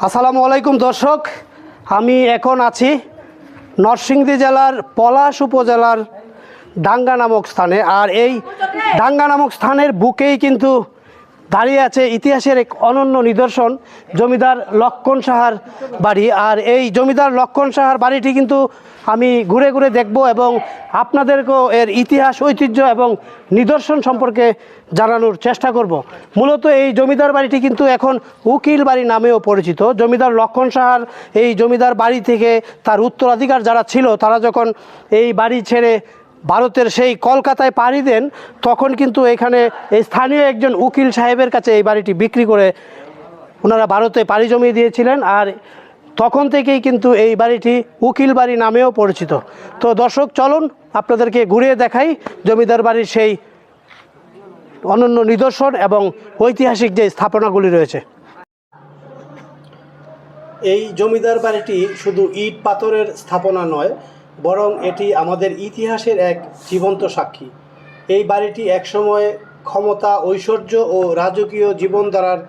আসসালামু আলাইকুম, দর্শক। আমি এখন আছি নরসিংদী জেলার পলাশ উপজেলার ডাঙ্গা নামক স্থানে। আর এই ডাঙ্গা নামক স্থানের বুকেই কিন্তু দাঁড়িয়ে আছে ইতিহাসের এক অনন্য নিদর্শন, জমিদার লক্ষণ সাহার বাড়ি। আর এই জমিদার লক্ষণ সাহার বাড়িটি কিন্তু আমি ঘুরে ঘুরে দেখব এবং আপনাদেরকেও এর ইতিহাস, ঐতিহ্য এবং নিদর্শন সম্পর্কে জানানোর চেষ্টা করব। মূলত এই জমিদার বাড়িটি কিন্তু এখন উকিল বাড়ি নামেও পরিচিত। জমিদার লক্ষণ সাহার এই জমিদার বাড়ি থেকে তার উত্তরাধিকার যারা ছিল, তারা যখন এই বাড়ি ছেড়ে ভারতের সেই কলকাতায় পাড়ি দেন, তখন কিন্তু এখানে স্থানীয় একজন উকিল সাহেবের কাছে এই বাড়িটি বিক্রি করে ওনারা ভারতে পাড়ি জমিয়ে দিয়েছিলেন। আর তখন থেকেই কিন্তু এই বাড়িটি উকিল বাড়ি নামেও পরিচিত। তো দর্শক, চলুন আপনাদেরকে ঘুরিয়ে দেখাই জমিদার বাড়ির সেই অনন্য নিদর্শন এবং ঐতিহাসিক যে স্থাপনাগুলি রয়েছে। এই জমিদার বাড়িটি শুধু ইট পাথরের স্থাপনা নয় বরং এটি আমাদের ইতিহাসের এক জীবন্ত সাক্ষী। এই বাড়িটি একসময় ক্ষমতা, ঐশ্বর্য ও রাজকীয় জীবনধারার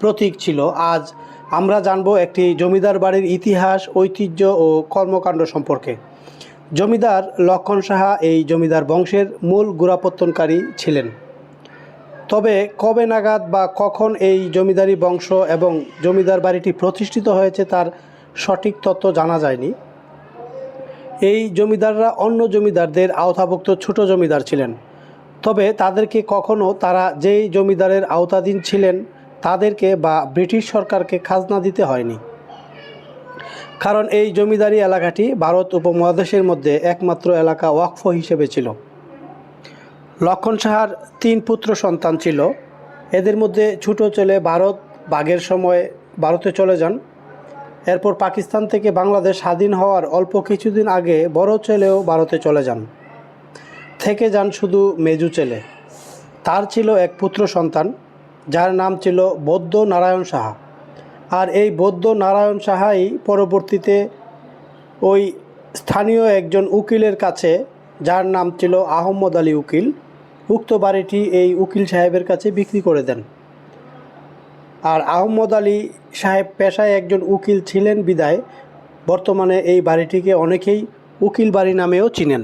প্রতীক ছিল। আজ আমরা জানব একটি জমিদার বাড়ির ইতিহাস, ঐতিহ্য ও কর্মকাণ্ড সম্পর্কে। জমিদার লক্ষণ সাহা এই জমিদার বংশের মূল গুরাপত্তনকারী ছিলেন। তবে কবে নাগাদ বা কখন এই জমিদারি বংশ এবং জমিদার বাড়িটি প্রতিষ্ঠিত হয়েছে তার সঠিক তথ্য জানা যায়নি। এই জমিদাররা অন্য জমিদারদের আওতাভুক্ত ছোট জমিদার ছিলেন। তবে তাদেরকে কখনো তারা যেই জমিদারের আওতাধীন ছিলেন, তাদেরকে বা ব্রিটিশ সরকারকে খাজনা দিতে হয়নি। কারণ এই জমিদারি এলাকাটি ভারত উপমহাদেশের মধ্যে একমাত্র এলাকা ওয়াকফ হিসেবে ছিল। লক্ষণ সাহার তিন পুত্র সন্তান ছিল। এদের মধ্যে ছোট ছেলে ভারত বাঘের সময় ভারতে চলে যান। এরপর পাকিস্তান থেকে বাংলাদেশ স্বাধীন হওয়ার অল্প কিছুদিন আগে বড় ছেলেও ভারতে চলে যান। থেকে যান শুধু মেজু ছেলে। তার ছিল এক পুত্র সন্তান, যার নাম ছিল বৌদ্ধ নারায়ণ সাহা। আর এই বৌদ্ধ নারায়ণ সাহাই পরবর্তীতে ওই স্থানীয় একজন উকিলের কাছে, যার নাম ছিল আহম্মদ আলী উকিল, উক্ত বাড়িটি এই উকিল সাহেবের কাছে বিক্রি করে দেন। আর আহম্মদ আলী সাহেব পেশায় একজন উকিল ছিলেন বিদায়। বর্তমানে এই বাড়িটিকে অনেকেই উকিল বাড়ি নামেও চিনেন।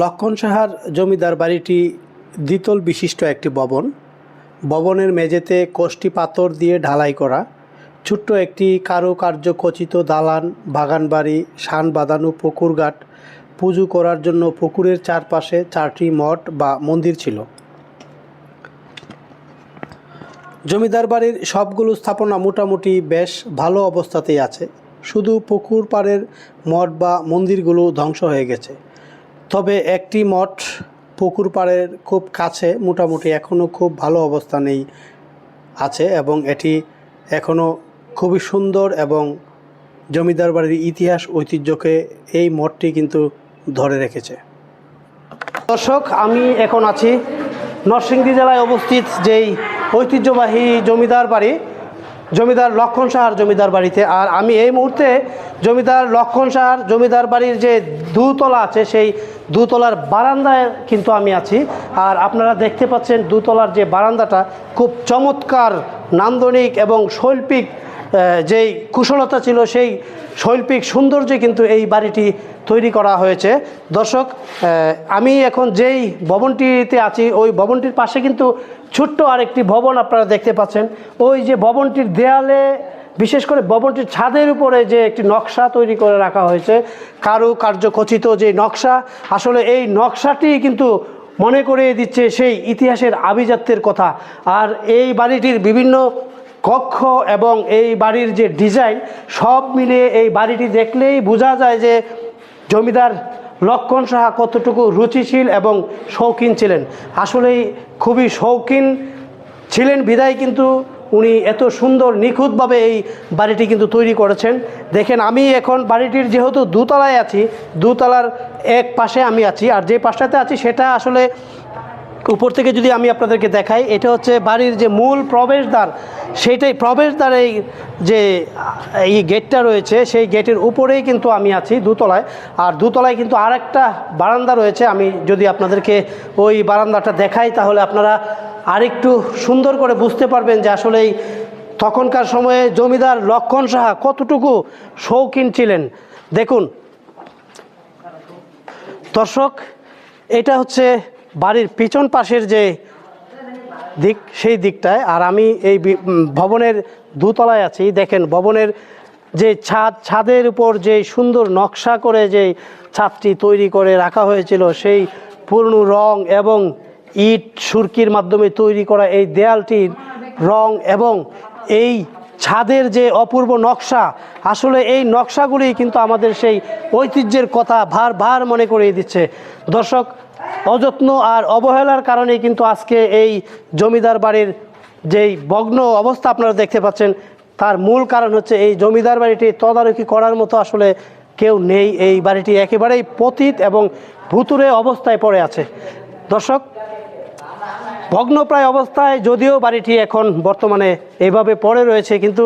লক্ষণ সাহার জমিদার বাড়িটি দ্বিতল বিশিষ্ট একটি ভবন। ভবনের মেঝেতে কষ্টি পাথর দিয়ে ঢালাই করা। ছোট্ট একটি কারুকার্য খচিত দালান, বাগানবাড়ি, শান বাঁধানো পুকুরঘাট পুজো করার জন্য পুকুরের চারপাশে চারটি মঠ বা মন্দির ছিল। জমিদার বাড়ির সবগুলো স্থাপনা মোটামুটি বেশ ভালো অবস্থাতেই আছে। শুধু পুকুর পাড়ের মঠ বা মন্দিরগুলো ধ্বংস হয়ে গেছে। তবে একটি মঠ পুকুর পাড়ের খুব কাছে মোটামুটি এখনও খুব ভালো অবস্থানেই আছে এবং এটি এখনও খুবই সুন্দর এবং জমিদার বাড়ির ইতিহাস ঐতিহ্যকে এই মঠটি কিন্তু ধরে রেখেছে। দর্শক, আমি এখন আছি নরসিংদী জেলায় অবস্থিত যেই ঐতিহ্যবাহী জমিদার বাড়ি, জমিদার লক্ষণ সাহার জমিদার বাড়িতে। আর আমি এই মুহূর্তে জমিদার লক্ষণ সাহার জমিদার বাড়ির যে দুতলা আছে, সেই দুতলার বারান্দায় কিন্তু আমি আছি। আর আপনারা দেখতে পাচ্ছেন দুতলার যে বারান্দাটা খুব চমৎকার, নান্দনিক এবং শৈল্পিক যেই কুশলতা ছিল, সেই শৈল্পিক সৌন্দর্যে কিন্তু এই বাড়িটি তৈরি করা হয়েছে। দর্শক আমি এখন যেই ভবনটিতে আছি, ওই ভবনটির পাশে কিন্তু ছোট্ট আরেকটি ভবন আপনারা দেখতে পাচ্ছেন। ওই যে ভবনটির দেয়ালে, বিশেষ করে ভবনটির ছাদের উপরে যে একটি নকশা তৈরি করে রাখা হয়েছে কারু কার্যখচিত যে নকশা, আসলে এই নকশাটি কিন্তু মনে করিয়ে দিচ্ছে সেই ইতিহাসের আভিজাত্যের কথা। আর এই বাড়িটির বিভিন্ন কক্ষ এবং এই বাড়ির যে ডিজাইন, সব মিলিয়ে এই বাড়িটি দেখলেই বোঝা যায় যে জমিদার লক্ষণ সাহা কতটুকু রুচিশীল এবং শৌখিন ছিলেন? আসলেই খুবই শৌখিন ছিলেন, বিদায় কিন্তু উনি এত সুন্দর, নিখুঁতভাবে এই বাড়িটি কিন্তু তৈরি করেছেন। দেখেন, আমি এখন বাড়িটির যেহেতু দুতলায় আছি, দুতলার এক পাশে আমি আছি, আর যে পাশটাতে আছি সেটা আসলে উপর থেকে যদি আমি আপনাদেরকে দেখাই, এটা হচ্ছে বাড়ির যে মূল প্রবেশদ্বার, সেইটাই প্রবেশদ্বারে যে এই গেটটা রয়েছে, সেই গেটের উপরেই কিন্তু আমি আছি দোতলায়। আর দোতলায় কিন্তু আর একটা বারান্দা রয়েছে, আমি যদি আপনাদেরকে ওই বারান্দাটা দেখাই, তাহলে আপনারা আরেকটু সুন্দর করে বুঝতে পারবেন যে আসলেই তখনকার সময়ে জমিদার লক্ষণ সাহা কতটুকু শৌখিন ছিলেন। দেখুন, দর্শক, এটা হচ্ছে বাড়ির পিছন পাশের যে দিক, সেই দিকটায়। আর আমি এই ভবনের দুতলায় আছি। দেখেন, ভবনের যে ছাদ, ছাদের উপর যে সুন্দর নকশা করে যে ছাদটি তৈরি করে রাখা হয়েছিল, সেই পুরনো রং এবং ইট সুরকির মাধ্যমে তৈরি করা এই দেয়ালটির রং এবং এই ছাদের যে অপূর্ব নকশা, আসলে এই নকশাগুলি কিন্তু আমাদের সেই ঐতিহ্যের কথা ভার ভার মনে করিয়ে দিচ্ছে। দর্শক অযত্ন আর অবহেলার কারণেই কিন্তু আজকে এই জমিদার বাড়ির যেই ভগ্ন অবস্থা আপনারা দেখতে পাচ্ছেন, তার মূল কারণ হচ্ছে এই জমিদার বাড়িটি তদারকি করার মতো আসলে কেউ নেই। এই বাড়িটি একেবারেই পতিত এবং ভুতুরে অবস্থায় পড়ে আছে। দর্শক, ভগ্নপ্রায় অবস্থায় যদিও বাড়িটি এখন বর্তমানে এইভাবে পড়ে রয়েছে, কিন্তু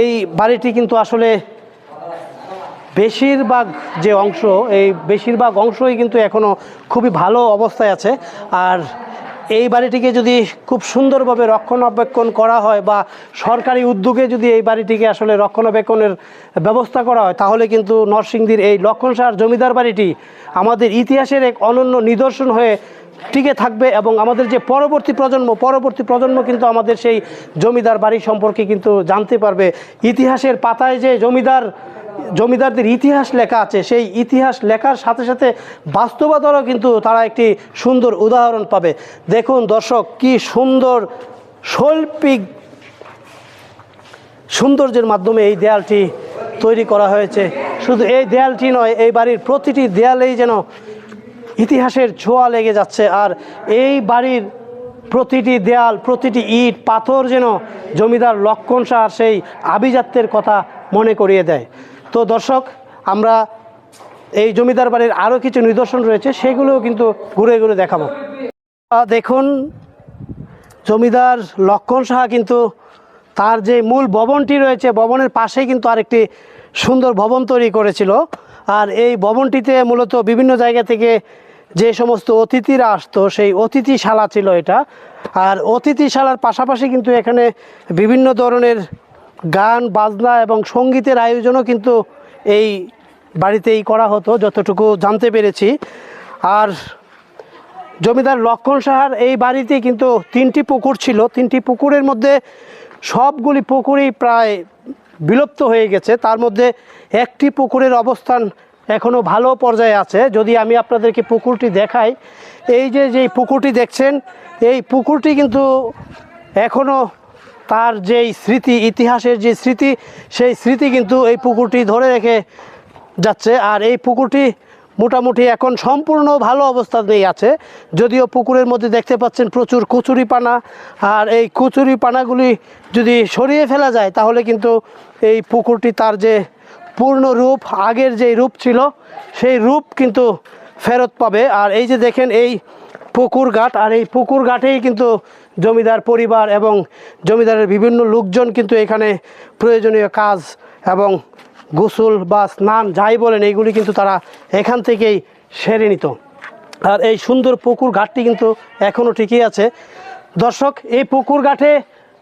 এই বাড়িটি কিন্তু আসলে বেশিরভাগ যে অংশ, এই বেশিরভাগ অংশই কিন্তু এখনও খুবই ভালো অবস্থায় আছে। আর এই বাড়িটিকে যদি খুব সুন্দরভাবে রক্ষণাবেক্ষণ করা হয় বা সরকারি উদ্যোগে যদি এই বাড়িটিকে আসলে রক্ষণাবেক্ষণের ব্যবস্থা করা হয়, তাহলে কিন্তু নরসিংদীর এই লক্ষণ সাহার জমিদার বাড়িটি আমাদের ইতিহাসের এক অনন্য নিদর্শন হয়ে টিকে থাকবে এবং আমাদের যে পরবর্তী প্রজন্ম পরবর্তী প্রজন্ম কিন্তু আমাদের সেই জমিদার বাড়ি সম্পর্কে কিন্তু জানতে পারবে। ইতিহাসের পাতায় যে জমিদার জমিদারদের ইতিহাস লেখা আছে। সেই ইতিহাস লেখার সাথে সাথে বাস্তবতারও কিন্তু তারা একটি সুন্দর উদাহরণ পাবে। দেখুন দর্শক, কি সুন্দর শৈল্পিক সৌন্দর্যের মাধ্যমে এই দেয়ালটি তৈরি করা হয়েছে। শুধু এই দেয়ালটি নয়, এই বাড়ির প্রতিটি দেয়ালেই যেন ইতিহাসের ছোঁয়া লেগে যাচ্ছে। আর এই বাড়ির প্রতিটি দেয়াল, প্রতিটি ইট, পাথর যেন জমিদার লক্ষণ সাহার সেই আভিজাত্যের কথা মনে করিয়ে দেয়। তো দর্শক, আমরা এই জমিদার বাড়ির আরও কিছু নিদর্শন রয়েছে, সেগুলোও কিন্তু ঘুরে ঘুরে দেখাবো। দেখুন, জমিদার লক্ষণ সাহা কিন্তু তার যে মূল ভবনটি রয়েছে, ভবনের পাশেই কিন্তু আরেকটি সুন্দর ভবন তৈরি করেছিল। আর এই ভবনটিতে মূলত বিভিন্ন জায়গা থেকে যে সমস্ত অতিথিরা আসতো, সেই অতিথিশালা ছিল এটা। আর অতিথিশালার পাশাপাশি কিন্তু এখানে বিভিন্ন ধরনের গান, বাজনা এবং সঙ্গীতের আয়োজনও কিন্তু এই বাড়িতেই করা হতো, যতটুকু জানতে পেরেছি। আর জমিদার লক্ষণ সাহার এই বাড়িতে কিন্তু তিনটি পুকুর ছিল। তিনটি পুকুরের মধ্যে সবগুলি পুকুরই প্রায় বিলুপ্ত হয়ে গেছে। তার মধ্যে একটি পুকুরের অবস্থান এখনও ভালো পর্যায়ে আছে। যদি আমি আপনাদেরকে পুকুরটি দেখাই, এই যে যেই পুকুরটি দেখছেন, এই পুকুরটি কিন্তু এখনও তার যেই স্মৃতি, ইতিহাসের যে স্মৃতি, সেই স্মৃতি কিন্তু এই পুকুরটি ধরে রেখে যাচ্ছে। আর এই পুকুরটি মোটামুটি এখন সম্পূর্ণ ভালো অবস্থাতেই আছে। যদিও পুকুরের মধ্যে দেখতে পাচ্ছেন প্রচুর কচুরি পানা। আর এই কচুরি পানাগুলি যদি সরিয়ে ফেলা যায়, তাহলে কিন্তু এই পুকুরটি তার যে পূর্ণ রূপ, আগের যে রূপ ছিল, সেই রূপ কিন্তু ফেরত পাবে। আর এই যে দেখেন, এই পুকুর ঘাট, আর এই পুকুর ঘাটেই কিন্তু জমিদার পরিবার এবং জমিদারের বিভিন্ন লোকজন কিন্তু এখানে প্রয়োজনীয় কাজ এবং গোসল বা স্নান যাই বলেন, এইগুলি কিন্তু তারা এখান থেকেই সেরে নিত। আর এই সুন্দর পুকুর ঘাটটি কিন্তু এখনও ঠিকই আছে। দর্শক, এই পুকুর ঘাটে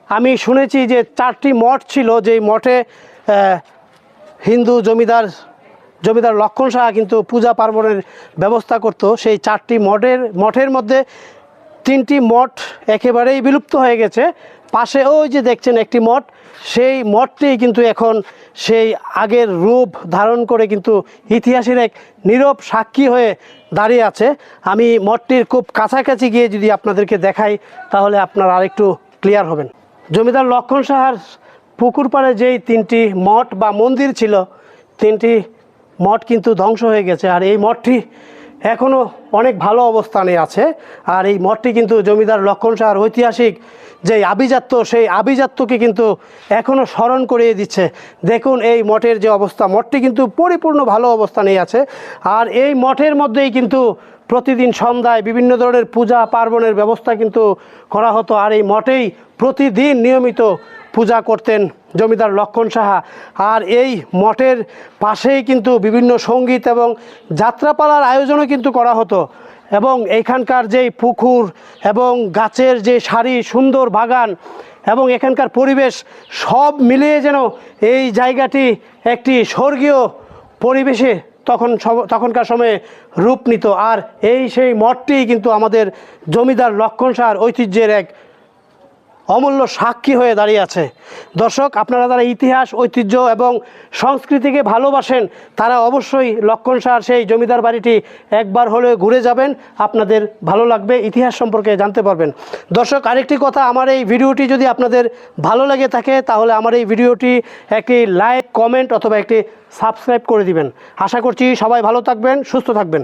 আমি শুনেছি যে চারটি মঠ ছিল, যেই মঠে হিন্দু জমিদার জমিদার লক্ষণ সাহা কিন্তু পূজা পার্বণের ব্যবস্থা করত। সেই চারটি মঠের মঠের মধ্যে তিনটি মঠ একেবারেই বিলুপ্ত হয়ে গেছে। পাশে ওই যে দেখছেন একটি মঠ, সেই মঠটি কিন্তু এখন সেই আগের রূপ ধারণ করে কিন্তু ইতিহাসের এক নীরব সাক্ষী হয়ে দাঁড়িয়ে আছে। আমি মঠটির খুব কাছাকাছি গিয়ে যদি আপনাদেরকে দেখাই, তাহলে আপনারা আরেকটু ক্লিয়ার হবেন। জমিদার লক্ষণ সাহার পুকুর পাড়ে যেই তিনটি মঠ বা মন্দির ছিল, তিনটি মঠ কিন্তু ধ্বংস হয়ে গেছে। আর এই মঠটি এখনও অনেক ভালো অবস্থানে আছে। আর এই মঠটি কিন্তু জমিদার লক্ষণ সাহার ঐতিহাসিক যে আভিজাত্য, সেই আভিজাত্যকে কিন্তু এখনও স্মরণ করিয়ে দিচ্ছে। দেখুন এই মঠের যে অবস্থা, মঠটি কিন্তু পরিপূর্ণ ভালো অবস্থানেই আছে। আর এই মঠের মধ্যেই কিন্তু প্রতিদিন সন্ধ্যায় বিভিন্ন ধরনের পূজা পার্বণের ব্যবস্থা কিন্তু করা হতো। আর এই মঠেই প্রতিদিন নিয়মিত পূজা করতেন জমিদার লক্ষণ সাহা। আর এই মঠের পাশেই কিন্তু বিভিন্ন সংগীত এবং যাত্রাপালার আয়োজনও কিন্তু করা হতো। এবং এইখানকার যেই পুকুর এবং গাছের যে সারি, সুন্দর বাগান এবং এখানকার পরিবেশ সব মিলিয়ে যেন এই জায়গাটি একটি স্বর্গীয় পরিবেশে তখন তখনকার সময়ে রূপ নিত। আর এই সেই মঠটিই কিন্তু আমাদের জমিদার লক্ষণ সাহার ঐতিহ্যের এক অমূল্য সাক্ষী হয়ে দাঁড়িয়ে আছে। দর্শক, আপনারা যারা ইতিহাস, ঐতিহ্য এবং সংস্কৃতিকে ভালোবাসেন, তারা অবশ্যই লক্ষণ সাহার সেই জমিদার বাড়িটি একবার হলেও ঘুরে যাবেন। আপনাদের ভালো লাগবে, ইতিহাস সম্পর্কে জানতে পারবেন। দর্শক, আরেকটি কথা, আমার এই ভিডিওটি যদি আপনাদের ভালো লাগে থাকে, তাহলে আমার এই ভিডিওটি একটি লাইক, কমেন্ট অথবা একটি সাবস্ক্রাইব করে দিবেন। আশা করছি সবাই ভালো থাকবেন, সুস্থ থাকবেন।